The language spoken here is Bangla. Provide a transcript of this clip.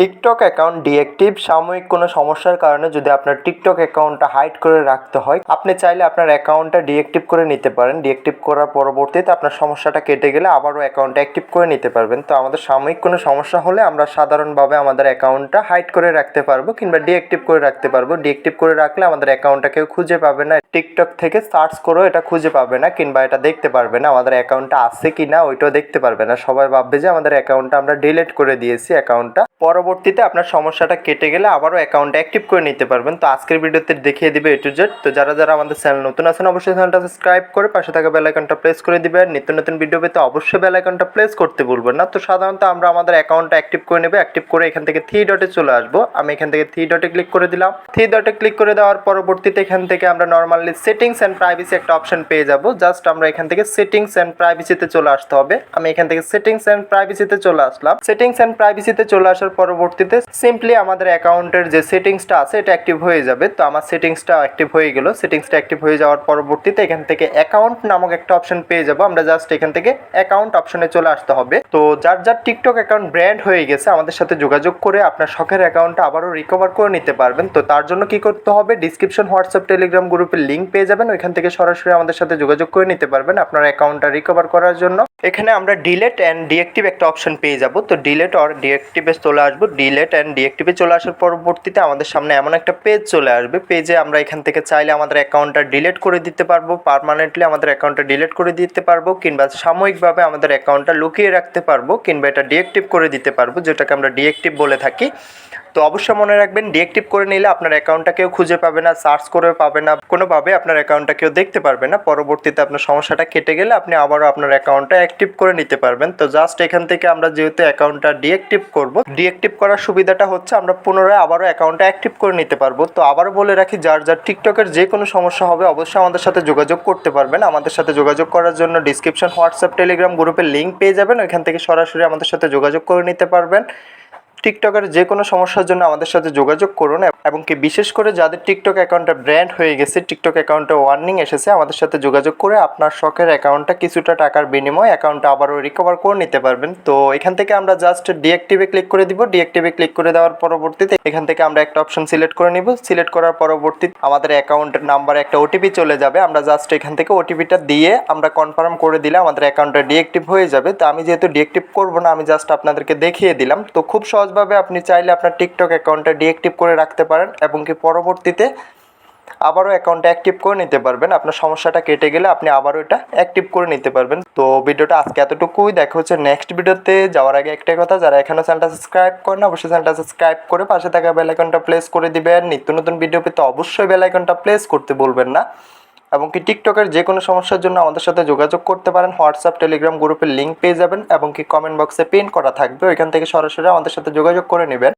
টিকটক অ্যাকাউন্ট ডিএক্টিভ, সাময়িক কোনো সমস্যার কারণে যদি আপনার টিকটক অ্যাকাউন্টটা হাইড করে রাখতে হয়, আপনি চাইলে আপনার অ্যাকাউন্টটা ডিএক্টিভ করে নিতে পারেন। ডিএক্টিভ করার পরবর্তীতে আপনার সমস্যাটা কেটে গেলে আবারও অ্যাকাউন্টটা অ্যাক্টিভ করে নিতে পারবেন। তো আমাদের সাময়িক কোনো সমস্যা হলে আমরা সাধারণভাবে আমাদের অ্যাকাউন্টটা হাইড করে রাখতে পারব কিংবা ডিএক্টিভ করে রাখতে পারব। ডিএক্টিভ করে রাখলে আমাদের অ্যাকাউন্টটা কেউ খুঁজে পাবে না। টিকটক থেকে সার্চ করেও এটা খুঁজে পাবে না কিংবা এটা দেখতে পারবে না আমাদের অ্যাকাউন্টটা আছে কি না ওইটাও দেখতে পারবে না। সবাই ভাববে যে আমাদের অ্যাকাউন্টটা আমরা ডিলিট করে দিয়েছি, অ্যাকাউন্টটা পরবর্তীতে আপনার সমস্যাটা কেটে গেলে আবারও অ্যাকাউন্ট অ্যাক্টিভ করে নিতে পারবেন। তো আজকের ভিডিওতে দেখিয়ে দিবে টু জেড তো যারা যারা আমাদের চ্যানেল নতুন আছেন, অবশ্যই চ্যানেলটা সাবস্ক্রাইব করে পাশে থাকা বেল আইকনটা প্রেস করে দিবেন। নিত্য নতুন ভিডিও পেতে অবশ্যই বেল আইকনটা প্রেস করতে ভুলবেন না। তো সাধারণত আমরা আমাদের অ্যাকাউন্টটা অ্যাক্টিভ করে নেবে। অ্যাক্টিভ করে এখান থেকে থ্রি ডটে চলে আসব। আমি এখান থেকে থ্রি ডটে ক্লিক করে দিলাম। থ্রি ডটে ক্লিক করে দেওয়ার পরবর্তীতে এখান থেকে আমরা নর্মালি সেটিংস অ্যান্ড প্রাইভেসি একটা অপশন পেয়ে যাব। জাস্ট আমরা এখান থেকে সেটিংস অ্যান্ড প্রাইভেসিতে চলে আসতে হবে। আমি এখান থেকে সেটিংস অ্যান্ড প্রাইভেসিতে চলে আসলাম। সেটিংস অ্যান্ড প্রাইভেসিতে চলে আসার পরবর্তীতে সিম্পলি আমাদের অ্যাকাউন্টের যে সেটিংসটা আছে, এটা অ্যাক্টিভ হয়ে যাবে। তো আমার সেটিংসটা অ্যাক্টিভ হয়ে গেল। সেটিংসটা অ্যাক্টিভ হয়ে যাওয়ার পরবর্তীতে এখান থেকে অ্যাকাউন্ট নামক একটা অপশন পেয়ে যাব। আমরা জাস্ট এখান থেকে অ্যাকাউন্ট অপশনে চলে আসতে হবে। তো যার যার টিকটক অ্যাকাউন্ট ব্র্যান্ড হয়ে গেছে, আমাদের সাথে যোগাযোগ করে আপনার শখের অ্যাকাউন্টটা আবারও রিকভার করে নিতে পারবেন। তো তার জন্য কি করতে হবে? ডিসক্রিপশন হোয়াটসঅ্যাপ টেলিগ্রাম গ্রুপের লিঙ্ক পেয়ে যাবেন। ওইখান থেকে সরাসরি আমাদের সাথে যোগাযোগ করে নিতে পারবেন আপনার অ্যাকাউন্টটা রিকভার করার জন্য। এখানে আমরা ডিলেট অ্যান্ড ডিএক্টিভ একটা অপশন পেয়ে যাব। তো ডিলেট অর ডিএক্টিভে চলে আসব ডিলেট অ্যান্ড ডিএক্টিভে চলে আসার পরবর্তীতে আমাদের সামনে এমন একটা পেজ চলে আসবে। পেজে আমরা এখান থেকে চাইলে আমাদের অ্যাকাউন্টটা ডিলেট করে দিতে পারব পারমানেন্টলি আমাদের অ্যাকাউন্টটা ডিলেট করে দিতে পারব, কিংবা সাময়িকভাবে আমাদের অ্যাকাউন্টটা লুকিয়ে রাখতে পারব, কিংবা এটা ডিএক্টিভ করে দিতে পারব, যেটাকে আমরা ডিএক্টিভ বলে থাকি। তো অবশ্যই মনে রাখবেন ডিএক্টিভ করে নিলে আপনার অ্যাকাউন্টটা কেউ খুঁজে পাবে না সার্চ করে পাবে না, কোনোভাবে আপনার অ্যাকাউন্টটা কেউ দেখতে পারবে না। পরবর্তীতে আপনার সমস্যাটা কেটে গেলে আপনি আবারও আপনার অ্যাকাউন্টটা অ্যাক্টিভ করে নিতে পারবেন। তো জাস্ট এখান থেকে আমরা যেহেতু অ্যাকাউন্টটা ডিএক্টিভ করব ডিএক্টিভ করার সুবিধাটা হচ্ছে আমরা পুনরায় আবারও অ্যাকাউন্টটা অ্যাক্টিভ করে নিতে পারব। তো আবারও বলে রাখি, যার যার টিকটকের যে কোনো সমস্যা হবে অবশ্যই আমাদের সাথে যোগাযোগ করতে পারবেন। আমাদের সাথে যোগাযোগ করার জন্য ডিসক্রিপশন হোয়াটসঅ্যাপ টেলিগ্রাম গ্রুপের লিঙ্ক পেয়ে যাবেন। ওইখান থেকে সরাসরি আমাদের সাথে যোগাযোগ করে নিতে পারবেন। টিকটকের যে কোনো সমস্যার জন্য আমাদের সাথে যোগাযোগ করুন এবং কি বিশেষ করে যাদের টিকটক অ্যাকাউন্টটা ব্র্যান্ড হয়ে গেছে টিকটক অ্যাকাউন্টে ওয়ার্নিং এসেছে, আমাদের সাথে যোগাযোগ করে আপনার শখের অ্যাকাউন্টটা কিছুটা টাকার বিনিময়ে অ্যাকাউন্টটা আবারও রিকভার করে নিতে পারবেন। তো এখান থেকে আমরা জাস্ট ডিএক্টিভে ক্লিক করে দিব। ডিএক্টিভে ক্লিক করে দেওয়ার পরবর্তীতে এখান থেকে আমরা একটা অপশন সিলেক্ট করে নিব। সিলেক্ট করার পরবর্তীতে আমাদের অ্যাকাউন্টের নাম্বারে একটা ওটিপি চলে যাবে। আমরা জাস্ট এখান থেকে ওটিপিটা দিয়ে আমরা কনফার্ম করে দিলে আমাদের অ্যাকাউন্টটা ডিএক্টিভ হয়ে যাবে। তো আমি যেহেতু ডিএক্টিভ করব না, আমি জাস্ট আপনাদেরকে দেখিয়ে দিলাম। তো খুব সহজভাবে আপনি চাইলে আপনার টিকটক অ্যাকাউন্টটা ডিএক্টিভ করে রাখতে পারেন এবং কি পরবর্তীতে আবারও অ্যাকাউন্টটা অ্যাক্টিভ করে নিতে পারবেন। আপনার সমস্যাটা কেটে গেলে আপনি আবারও এটা অ্যাক্টিভ করে নিতে পারবেন। তো ভিডিওটা আজকে এতটুকুই। দেখা হচ্ছে নেক্সট ভিডিওতে। যাওয়ার আগে একটাই কথা, যারা এখনও চ্যানেলটা সাবস্ক্রাইব করেন অবশ্যই চ্যানেলটা সাবস্ক্রাইব করে পাশে থাকা বেল আইকনটা প্লেস করে দিবেন। নিত্য নতুন ভিডিও পেতে অবশ্যই বেল আইকনটা প্লেস করতে বলবেন না। এবং কি টিকটকের যে কোনো সমস্যার জন্য আমাদের সাথে যোগাযোগ করতে পারেন। হোয়াটসঅ্যাপ টেলিগ্রাম গ্রুপের লিঙ্ক পেয়ে যাবেন এবং কি কমেন্ট বক্সে পিন করা থাকবে। ওইখান থেকে সরাসরি আমাদের সাথে যোগাযোগ করে নেবেন।